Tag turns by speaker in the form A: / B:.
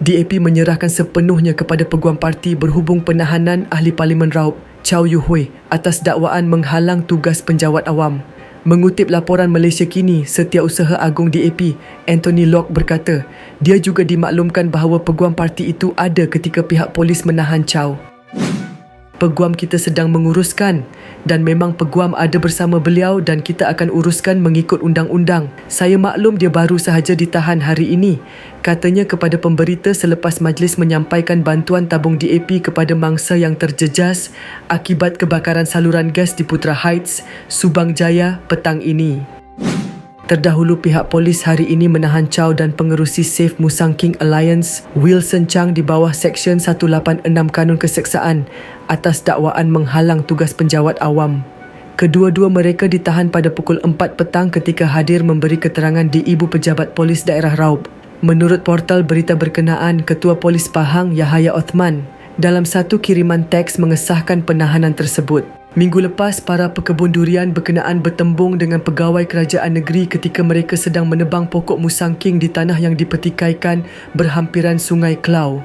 A: DAP menyerahkan sepenuhnya kepada Peguam Parti berhubung penahanan Ahli Parlimen Raup, Chow Yu Hui atas dakwaan menghalang tugas penjawat awam. Mengutip laporan Malaysia Kini, Setiausaha Agung DAP, Anthony Locke berkata, dia juga dimaklumkan bahawa peguam parti itu ada ketika pihak polis menahan Chow. Peguam kita sedang menguruskan dan memang peguam ada bersama beliau dan kita akan uruskan mengikut undang-undang. Saya maklum dia baru sahaja ditahan hari ini. Katanya kepada pemberita selepas majlis menyampaikan bantuan tabung DAP kepada mangsa yang terjejas akibat kebakaran saluran gas di Putra Heights, Subang Jaya petang ini. Terdahulu pihak polis hari ini menahan Chow dan pengerusi Safe Musang King Alliance Wilson Chang di bawah Seksyen 186 Kanun Keseksaan atas dakwaan menghalang tugas penjawat awam. Kedua-dua mereka ditahan pada pukul 4 petang ketika hadir memberi keterangan di Ibu Pejabat Polis Daerah Raub. Menurut portal berita berkenaan, Ketua Polis Pahang Yahaya Othman dalam satu kiriman teks mengesahkan penahanan tersebut. Minggu lepas, para pekebun durian berkenaan bertembung dengan pegawai kerajaan negeri ketika mereka sedang menebang pokok musang king di tanah yang dipertikaikan berhampiran sungai Klau.